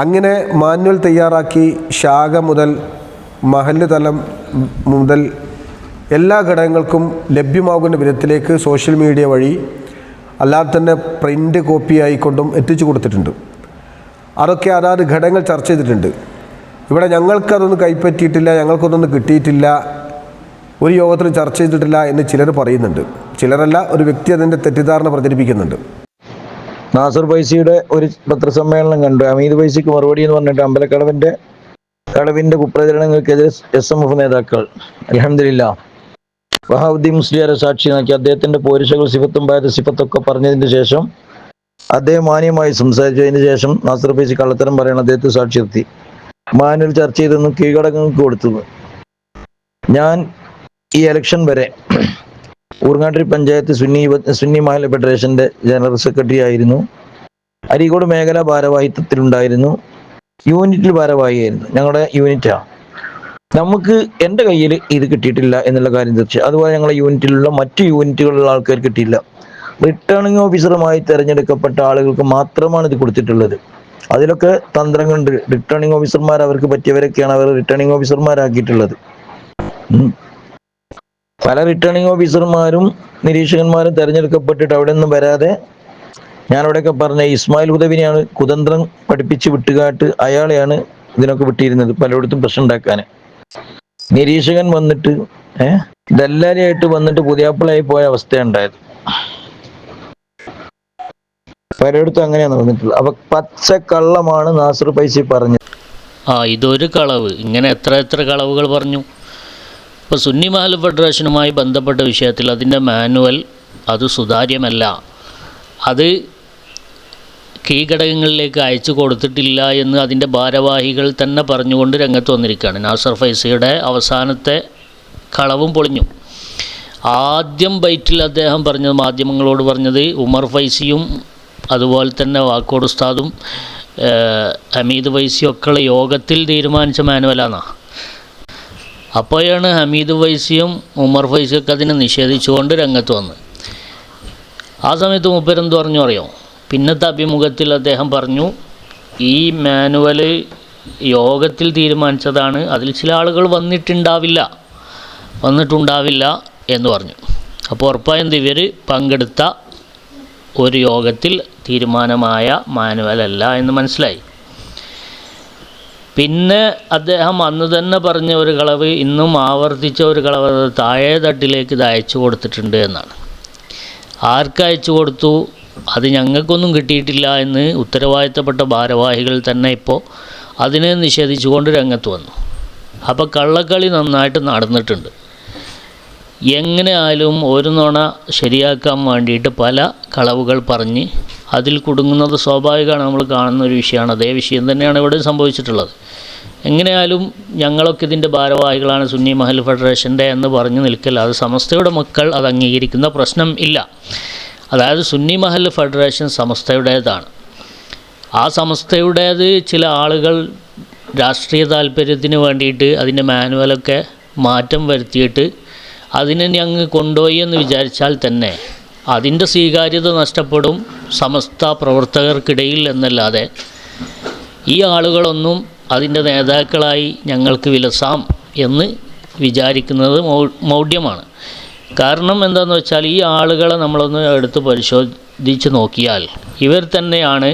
അങ്ങനെ മാനുവൽ തയ്യാറാക്കി ശാഖ മുതൽ മഹല്ല് തലം മുതൽ എല്ലാ ഘടകങ്ങൾക്കും ലഭ്യമാകുന്ന വിധത്തിലേക്ക് സോഷ്യൽ മീഡിയ വഴി അല്ലാതെ തന്നെ പ്രിന്റ് കോപ്പി ആയിക്കൊണ്ടും എത്തിച്ചു കൊടുത്തിട്ടുണ്ട്. അതൊക്കെ അതാത് ഘടകങ്ങൾ ചർച്ച ചെയ്തിട്ടുണ്ട്. ഇവിടെ ഞങ്ങൾക്കതൊന്നും കൈപ്പറ്റിയിട്ടില്ല ഞങ്ങൾക്കൊന്നും കിട്ടിയിട്ടില്ല ഒരു യോഗത്തിലും ചർച്ച ചെയ്തിട്ടില്ല എന്ന് ചിലർ പറയുന്നുണ്ട്. ചിലരല്ല ഒരു വ്യക്തി അതിന്റെ തെറ്റിദ്ധാരണ പ്രചരിപ്പിക്കുന്നുണ്ട്. നാസർ പൈസയുടെ ഒരു പത്രസമ്മേളനം കണ്ടു. അമീദ് പൈസയ്ക്ക് മറുപടി എന്ന് പറഞ്ഞിട്ട് അമ്പലക്കടവിന്റെ കടവിന്റെ കുപ്രചരണങ്ങൾക്കെതിരെ എസ് എം എഫ് നേതാക്കൾ. അലഹമില്ല വഹാബുദ്ദീൻ മുസ്ലിയാരെ സാക്ഷിയാക്കി അദ്ദേഹത്തിന്റെ പോരിശകൾ സിഫത്തും ബാധ സിഫത്തൊക്കെ പറഞ്ഞതിന് ശേഷം അദ്ദേഹം മാന്യമായി സംസാരിച്ചതിന് ശേഷം നാസർ പൈസ കള്ളത്തരം പറയണം അദ്ദേഹത്തെ സാക്ഷി നിർത്തി മാനുവൽ ചർച്ച ചെയ്തൊന്നും കീഴടങ്ങൾക്ക് കൊടുത്തത് ഞാൻ ഈ ഇലക്ഷൻ വരെ ഊർങ്ങാട്ടിരി പഞ്ചായത്ത് സുന്നി സുന്നി മഹല ഫെഡറേഷന്റെ ജനറൽ സെക്രട്ടറി ആയിരുന്നു. അരീക്കോട് മേഖല ഭാരവാഹിത്വത്തിലുണ്ടായിരുന്നു. യൂണിറ്റിൽ ഭാരവാഹിയായിരുന്നു. ഞങ്ങളുടെ യൂണിറ്റാ. നമുക്ക് എന്റെ കയ്യിൽ ഇത് കിട്ടിയിട്ടില്ല എന്നുള്ള കാര്യം തീർച്ചയായും അതുപോലെ ഞങ്ങളുടെ യൂണിറ്റിലുള്ള മറ്റു യൂണിറ്റുകളിലുള്ള ആൾക്കാർ കിട്ടിയില്ല. റിട്ടേണിംഗ് ഓഫീസറുമായി തിരഞ്ഞെടുക്കപ്പെട്ട ആളുകൾക്ക് മാത്രമാണ് ഇത് കൊടുത്തിട്ടുള്ളത്. അതിലൊക്കെ തന്ത്രങ്ങളുണ്ട്. റിട്ടേണിംഗ് ഓഫീസർമാർ അവർക്ക് പറ്റിയവരൊക്കെയാണ് അവർ റിട്ടേണിംഗ് ഓഫീസർമാരാക്കിയിട്ടുള്ളത്. പല റിട്ടേണിംഗ് ഓഫീസർമാരും നിരീക്ഷകന്മാരും തെരഞ്ഞെടുക്കപ്പെട്ടിട്ട് അവിടെ നിന്നും വരാതെ ഞാനവിടെയൊക്കെ പറഞ്ഞ ഇസ്മായിൽ ഹുദവിനെയാണ് കുതന്ത്രം പഠിപ്പിച്ച് വിട്ടുകാട്ട് അയാളെയാണ് ഇതിനൊക്കെ വിട്ടിരുന്നത് പലയിടത്തും പ്രശ്നം ഉണ്ടാക്കാൻ നിരീക്ഷകൻ വന്നിട്ട് ഏഹ് ദല്ലാലിയായിട്ട് വന്നിട്ട് പുതിയാപ്പിളായി പോയ അവസ്ഥയുണ്ടായത് പലയിടത്തും അങ്ങനെയാണ് വന്നിട്ടുള്ളത്. അപ്പൊ പച്ചക്കള്ളമാണ് നാസർ പൈസ പറഞ്ഞത്. ആ ഇതൊരു കളവ്. ഇങ്ങനെ എത്ര എത്ര കളവുകൾ പറഞ്ഞു? ഇപ്പോൾ സുന്നി മഹൽ ഫെഡറേഷനുമായി ബന്ധപ്പെട്ട വിഷയത്തിൽ അതിന്റെ മാനുവൽ അത് സുതാര്യമല്ല. അത് കീഘടകങ്ങളിലേക്ക് അയച്ചു കൊടുത്തിട്ടില്ല എന്ന് അതിന്റെ ഭാരവാഹികൾ തന്നെ പറഞ്ഞുകൊണ്ട് രംഗത്ത് വന്നിരിക്കുകയാണ്. നാസർ ഫൈസയുടെ അവസാനത്തെ കളവും പൊളിഞ്ഞു. ആദ്യം ബൈറ്റിൽ അദ്ദേഹം പറഞ്ഞത് മാധ്യമങ്ങളോട് പറഞ്ഞത് ഉമർ ഫൈസിയും അതുപോലെ തന്നെ വാക്കോട് ഉസ്താദും അമീദ് ഫൈസിയും ഒക്കെയുള്ള യോഗത്തിൽ തീരുമാനിച്ച മാനുവലാന്നാ. അപ്പോഴാണ് ഹമീദ് ഫൈസിയും ഉമർ ഫൈസിയൊക്കെ അതിനെ നിഷേധിച്ചുകൊണ്ട് രംഗത്ത് വന്ന് ആ സമയത്ത് മൂപ്പരെന്ത് പറഞ്ഞു അറിയോ? പിന്നത്തെ അഭിമുഖത്തിൽ അദ്ദേഹം പറഞ്ഞു ഈ മാനുവൽ യോഗത്തിൽ തീരുമാനിച്ചതാണ് അതിൽ ചില ആളുകൾ വന്നിട്ടുണ്ടാവില്ല വന്നിട്ടുണ്ടാവില്ല എന്ന് പറഞ്ഞു. അപ്പോൾ ഉറപ്പായും ഇവർ പങ്കെടുത്ത ഒരു യോഗത്തിൽ തീരുമാനമായ മാനുവലല്ല എന്ന് മനസ്സിലായി. പിന്നെ അദ്ദേഹം അന്ന് തന്നെ പറഞ്ഞ ഒരു കളവ് ഇന്നും ആവർത്തിച്ച ഒരു കളവ് താഴെ തട്ടിലേക്ക് ഇത് അയച്ചു കൊടുത്തിട്ടുണ്ട് എന്നാണ്. ആർക്ക് അയച്ചു കൊടുത്തു? അത് ഞങ്ങൾക്കൊന്നും കിട്ടിയിട്ടില്ല എന്ന് ഉത്തരവാദിത്തപ്പെട്ട ഭാരവാഹികൾ തന്നെ ഇപ്പോൾ അതിനെ നിഷേധിച്ചുകൊണ്ട് രംഗത്ത് വന്നു. അപ്പോൾ കള്ളക്കളി നന്നായിട്ട് നടന്നിട്ടുണ്ട്. എങ്ങനെ ആയാലും ഒരു നുണ ശരിയാക്കാൻ വേണ്ടിയിട്ട് പല കളവുകൾ പറഞ്ഞ് അതിൽ കുടുങ്ങുന്നത് സ്വാഭാവികമാണ്. നമ്മൾ കാണുന്ന ഒരു വിഷയമാണ്. അതേ വിഷയം തന്നെയാണ് ഇവിടെ സംഭവിച്ചിട്ടുള്ളത്. എങ്ങനെയാലും ഞങ്ങളൊക്കെ ഇതിന്റെ ഭാരവാഹികളാണ്. സുന്നി മഹൽ ഫെഡറേഷന്റെ എന്ന് പറഞ്ഞു അത് സമസ്തയുടെ മക്കൾ അത് അംഗീകരിക്കുന്ന പ്രശ്നം ഇല്ല. അതായത് സുന്നി മഹൽ ഫെഡറേഷൻ സമസ്തയുടേതാണ്. ആ സമസ്തയുടേത് ചില ആളുകൾ രാഷ്ട്രീയ താല്പര്യത്തിന് വേണ്ടിയിട്ട് അതിന്റെ മാനുവലൊക്കെ മാറ്റം വരുത്തിയിട്ട് അതിനെ ഞങ്ങൾ കൊണ്ടുപോയി എന്ന് വിചാരിച്ചാൽ തന്നെ അതിന്റെ സ്വീകാര്യത നഷ്ടപ്പെടും സമസ്ത പ്രവർത്തകർക്കിടയിൽ എന്നല്ലാതെ. ഈ ആളുകളൊന്നും അതിന്റെ നേതാക്കളായി ഞങ്ങൾക്ക് വിലസാം എന്ന് വിചാരിക്കുന്നത് മൗഢ്യമാണ്. കാരണം എന്താണെന്ന് വെച്ചാൽ ഈ ആളുകളെ നമ്മളൊന്ന് എടുത്ത് പരിശോധിച്ച് നോക്കിയാൽ ഇവർ തന്നെയാണ്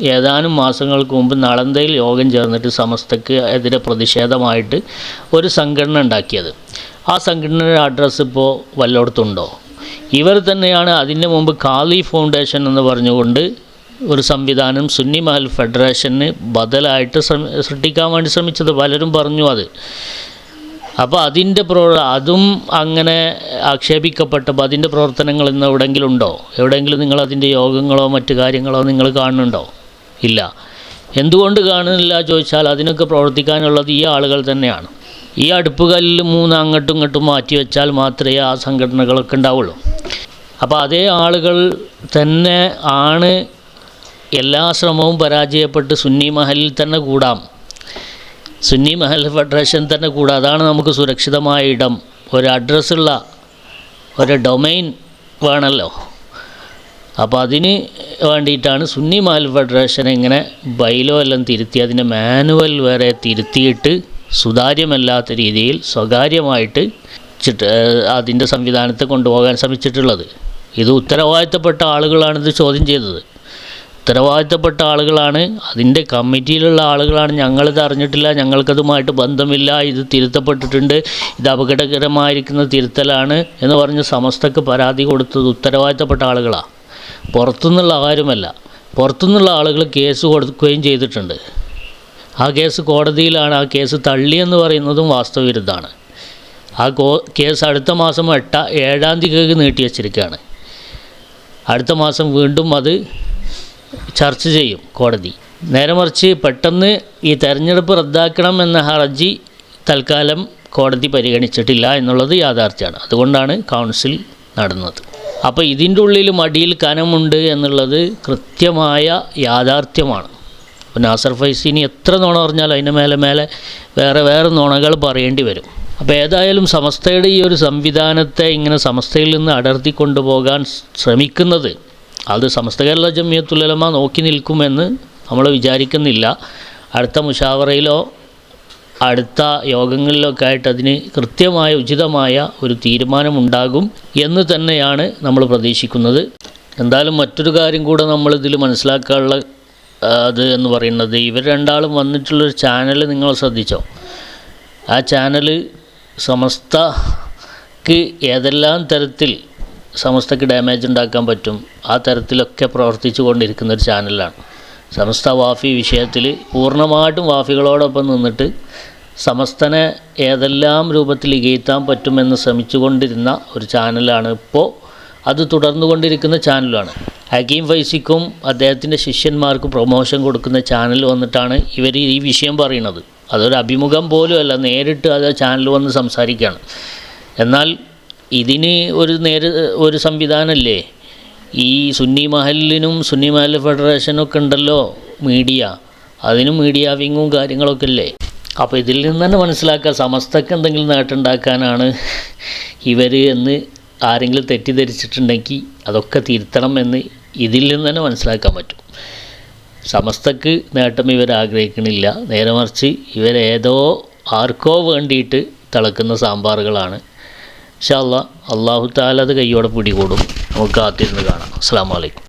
ഏതാനും മാസങ്ങൾക്ക് മുമ്പ് നളന്തയിൽ യോഗം ചേർന്നിട്ട് സമസ്തക്ക് എതിരെ പ്രതിഷേധമായിട്ട് ഒരു സംഘടന ഉണ്ടാക്കിയത്. ആ സംഘടനയുടെ അഡ്രസ്സ് ഇപ്പോൾ വല്ലയിടത്തുണ്ടോ ഇവർ തന്നെയാണ് അതിന് മുമ്പ് കാലി ഫൗണ്ടേഷൻ എന്ന് പറഞ്ഞുകൊണ്ട് ഒരു സംവിധാനം സുന്നി മഹൽ ഫെഡറേഷന് ബദലായിട്ട് സൃഷ്ടിക്കാൻ വേണ്ടി ശ്രമിച്ചത്. പലരും പറഞ്ഞു അത്. അപ്പോൾ അതിന്റെ പ്രവർ അതും അങ്ങനെ ആക്ഷേപിക്കപ്പെട്ടപ്പോൾ അതിന്റെ പ്രവർത്തനങ്ങൾ ഇന്ന് എവിടെയെങ്കിലും ഉണ്ടോ? എവിടെയെങ്കിലും നിങ്ങൾ അതിന്റെ യോഗങ്ങളോ മറ്റു കാര്യങ്ങളോ നിങ്ങൾ കാണുന്നുണ്ടോ? ഇല്ല. എന്തുകൊണ്ട് കാണുന്നില്ല ചോദിച്ചാൽ അതിനൊക്കെ പ്രവർത്തിക്കാനുള്ളത് ഈ ആളുകൾ തന്നെയാണ്. ഈ അടുപ്പുകല്ലിൽ മൂന്ന് അങ്ങോട്ടും ഇങ്ങോട്ടും മാറ്റി വെച്ചാൽ മാത്രമേ ആ സംഘടനകളൊക്കെ ഉണ്ടാവുള്ളൂ. അപ്പോൾ അതേ ആളുകൾ തന്നെ ആണ് എല്ലാ ശ്രമവും പരാജയപ്പെട്ട് സുന്നി മഹലിൽ തന്നെ കൂടാം. സുന്നി മഹൽ ഫെഡറേഷൻ തന്നെ കൂടാം. അതാണ് നമുക്ക് സുരക്ഷിതമായ ഇടം. ഒരു അഡ്രസ്സുള്ള ഒരു ഡൊമൈൻ വേണമല്ലോ. അപ്പോൾ അതിന് വേണ്ടിയിട്ടാണ് സുന്നി മഹൽ ഫെഡറേഷൻ ഇങ്ങനെ ബൈലോ എല്ലാം തിരുത്തി അതിന്റെ മാനുവൽ വരെ തിരുത്തിയിട്ട് സുതാര്യമല്ലാത്ത രീതിയിൽ സ്വകാര്യമായിട്ട് ചിട്ട് അതിന്റെ സംവിധാനത്തെ കൊണ്ടുപോകാൻ ശ്രമിച്ചിട്ടുള്ളത്. ഇത് ഉത്തരവാദിത്തപ്പെട്ട ആളുകളാണ് ഇത് ചോദ്യം ചെയ്തത്. ഉത്തരവാദിത്തപ്പെട്ട ആളുകളാണ് അതിന്റെ കമ്മിറ്റിയിലുള്ള ആളുകളാണ് ഞങ്ങളിത് അറിഞ്ഞിട്ടില്ല ഞങ്ങൾക്കതുമായിട്ട് ബന്ധമില്ല ഇത് തിരുത്തപ്പെട്ടിട്ടുണ്ട് ഇത് അപകടകരമായിരിക്കുന്ന തിരുത്തലാണ് എന്ന് പറഞ്ഞ് സമസ്തക്ക് പരാതി കൊടുത്തത് ഉത്തരവാദിത്തപ്പെട്ട ആളുകളാണ് പുറത്തുനിന്നുള്ള ആരുമല്ല. പുറത്തുനിന്നുള്ള ആളുകൾ കേസ് കൊടുക്കുകയും ചെയ്തിട്ടുണ്ട്. ആ കേസ് കോടതിയിലാണ് ആ കേസ് തള്ളിയെന്ന് പറയുന്നതും വാസ്തവവിരുദ്ധമാണ്. ആ കോ കേസ് അടുത്ത മാസം എട്ട ഏഴാം തീയതിക്ക് നീട്ടി വച്ചിരിക്കുകയാണ്. അടുത്ത മാസം വീണ്ടും അത് ചർച്ച ചെയ്യും കോടതി. നേരെ മറിച്ച് പെട്ടെന്ന് ഈ തെരഞ്ഞെടുപ്പ് റദ്ദാക്കണം എന്ന ഹർജി തൽക്കാലം കോടതി പരിഗണിച്ചിട്ടില്ല എന്നുള്ളത് യാഥാർത്ഥ്യമാണ്. അതുകൊണ്ടാണ് കൗൺസിൽ നടന്നത്. അപ്പോൾ ഇതിന്റെ ഉള്ളിൽ മടിയിൽ കനമുണ്ട് എന്നുള്ളത് കൃത്യമായ യാഥാർത്ഥ്യമാണ്. അപ്പോൾ നാസർ ഫൈസിനി എത്ര നുണ പറഞ്ഞാലും അതിന്റെ മേലെ മേലെ വേറെ വേറെ നുണകൾ പറയേണ്ടി വരും. അപ്പോൾ ഏതായാലും സമസ്തയുടെ ഈ ഒരു സംവിധാനത്തെ ഇങ്ങനെ സമസ്തയിൽ നിന്ന് അടർത്തി കൊണ്ടുപോകാൻ ശ്രമിക്കുന്നത് അത് സമസ്ത കേരള ജമിയത്തുലമ നോക്കി നിൽക്കുമെന്ന് നമ്മൾ വിചാരിക്കുന്നില്ല. അടുത്ത മുഷാവറയിലോ അടുത്ത യോഗങ്ങളിലൊക്കെ ആയിട്ട് അതിന് കൃത്യമായ ഉചിതമായ ഒരു തീരുമാനമുണ്ടാകും എന്ന് തന്നെയാണ് നമ്മൾ പ്രതീക്ഷിക്കുന്നത്. എന്തായാലും മറ്റൊരു കാര്യം കൂടെ നമ്മൾ ഇതിൽ മനസ്സിലാക്കാനുള്ള അത് എന്ന് പറയുന്നത് ഇവർ രണ്ടാളും വന്നിട്ടുള്ളൊരു ചാനൽ നിങ്ങൾ ശ്രദ്ധിച്ചോ? ആ ചാനൽ സമസ്തക്ക് ഏതെല്ലാം തരത്തിൽ സമസ്തക്ക് ഡാമേജ് ഉണ്ടാക്കാൻ പറ്റും ആ തരത്തിലൊക്കെ പ്രവർത്തിച്ചു കൊണ്ടിരിക്കുന്ന ഒരു ചാനലാണ് സമസ്ത വാഫി വിഷയത്തിൽ പൂർണമായിട്ടും വാഫികളോടൊപ്പം നിന്നിട്ട് സമസ്തനെ ഏതെല്ലാം രൂപത്തിൽ ഇകയത്താൻ പറ്റുമെന്ന് ശ്രമിച്ചുകൊണ്ടിരുന്ന ഒരു ചാനലാണ് ഇപ്പോൾ അത് തുടർന്നുകൊണ്ടിരിക്കുന്ന ചാനലാണ് ഹക്കീം ഫൈസിക്കും അദ്ദേഹത്തിന്റെ ശിഷ്യന്മാർക്ക് പ്രൊമോഷൻ കൊടുക്കുന്ന ചാനൽ വന്നിട്ടാണ് ഇവർ ഈ വിഷയം പറയുന്നത്. അതൊരു അഭിമുഖം പോലുമല്ല നേരിട്ട് അത് ചാനൽ വന്ന് സംസാരിക്കുകയാണ്. എന്നാൽ ഇതിന് ഒരു നേര് ഒരു സംവിധാനമല്ലേ ഈ സുന്നി മഹലിനും സുന്നി മഹൽ ഫെഡറേഷനും ഒക്കെ ഉണ്ടല്ലോ മീഡിയ. അതിനും മീഡിയ വിങ്ങും കാര്യങ്ങളൊക്കെ അല്ലേ അപ്പോൾ ഇതിൽ നിന്ന് തന്നെ മനസ്സിലാക്കുക സമസ്തക്ക് എന്തെങ്കിലും നേട്ടമുണ്ടാക്കാനാണ് ഇവർ എന്ന് ആരെങ്കിലും തെറ്റിദ്ധരിച്ചിട്ടുണ്ടെങ്കിൽ അതൊക്കെ തിരുത്തണം എന്ന് ഇതിൽ നിന്ന് തന്നെ മനസ്സിലാക്കാൻ പറ്റും. സമസ്തക്ക് നേട്ടം ഇവർ ആഗ്രഹിക്കണില്ല. നേരെ മറിച്ച് ഇവരേതോ ആർക്കോ വേണ്ടിയിട്ട് തിളക്കുന്ന സാമ്പാറുകളാണ്. ഇൻഷാ അല്ലാ അള്ളാഹു താല അത് കയ്യോടെ പിടികൂടും. നമുക്ക് കാത്തിരുന്ന് കാണാം. അസ്സാം വലൈക്കും